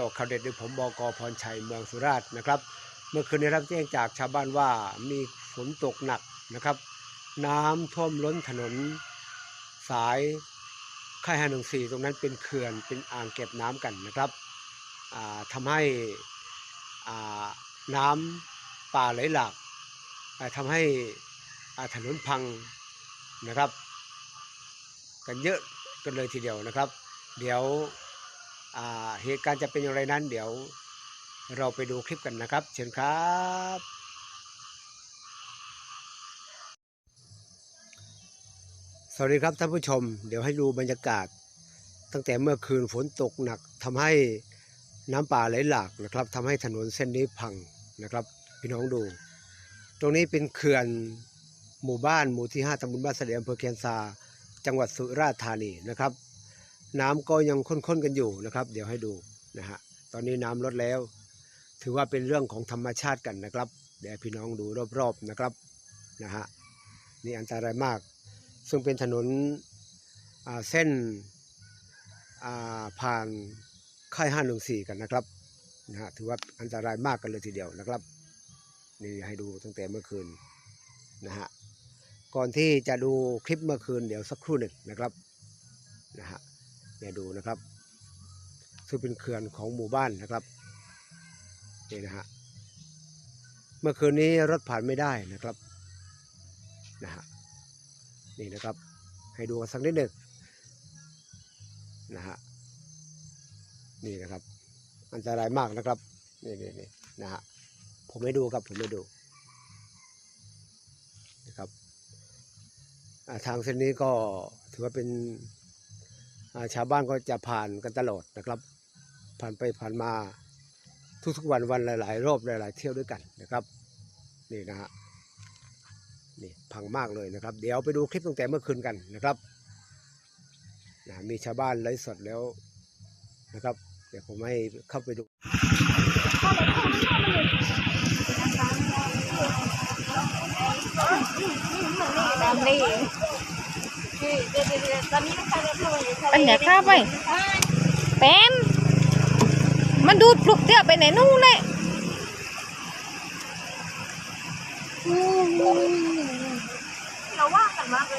จกข่าวเด็ดโดยผมบกพรชัยเมืองสุราษฎร์นะครับ เมื่อคืนได้รับแจ้งจากชาวบ้านว่ามีฝนตกหนักนะครับ น้ำท่วมล้นถนนสายค่ายห้าหนึ่งสี่ตรงนั้นเป็นเขื่อนเป็นอ่างเก็บน้ำกันนะครับอ่าทำให้น้ำป่าไหลหลากอ่าทำให้ถนนพังนะครับ กันเยอะกันเลยทีเดียวนะครับ เดี๋ยว เหตุการณ์จะเป็นอย่างไรนั้นเดี๋ยวเราไปดูคลิปกันนะครับ เชิญครับ สวัสดีครับท่านผู้ชม เดี๋ยวให้ดูบรรยากาศ ตั้งแต่เมื่อคืนฝนตกหนักทำให้น้ำป่าไหลหลากนะครับทำให้ถนนเส้นนี้พังนะครับ พี่น้องดู ตรงนี้เป็นเขื่อนหมู่บ้านหมู่ที่ 5ตำบลบ้านเสลียมอำเภอเคียนซา จังหวัดสุราษฎร์ธานีนะครับ น้ำก็ยังข้นๆกันอยู่นะครับ เดี๋ยวให้ดูนะฮะตอนนี้น้ำลดแล้ว ถือว่าเป็นเรื่องของธรรมชาติกันนะครับ เดี๋ยวพี่น้องดูรอบๆนะครับนะฮะนี่อันตรายมาก ซึ่งเป็นถนนเส้นผ่านค่ายห้าหนึ่งสี่กันนะครับนะฮะถือว่าอันตรายมากกันเลยทีเดียวนะครับนี่ให้ดูตั้งแต่เมื่อคืนนะฮะก่อนที่จะดูคลิปเมื่อคืนเดี๋ยวสักครู่หนึ่งนะครับนะฮะ เนี่ยดูนะครับ ซึ่งเป็นเขื่อนของหมู่บ้านนะครับนี่นะฮะเมื่อคืนนี้รถผ่านไม่ได้นะครับนะฮะนี่นะครับ ให้ดูกันสักนิดหนึ่งนะฮะนี่นะครับ อันตรายมากนะครับนี่นี่นี่นะฮะผมไม่ดูครับผมไม่ดูนะครับทางเส้นนี้ก็ถือว่าเป็น ชาวบ้านก็จะผ่านกันตลอดนะครับ ผ่านไปผ่านมาทุกๆวันวันหลาย ๆ รอบหลาย ๆ เที่ยวด้วยกันนะครับ นี่นะฮะนี่พังมากเลยนะครับ เดี๋ยวไปดูคลิปตั้งแต่เมื่อคืนกันนะครับนะมีชาวบ้านไลฟ์สดแล้วนะครับ เดี๋ยวผมให้เข้าไปดูตามนี้ อันเนี้ยข้าไปแป้มมันดูดปลุกเตี้ยไปไหนนู่นเลยเราว่ากันมากเลย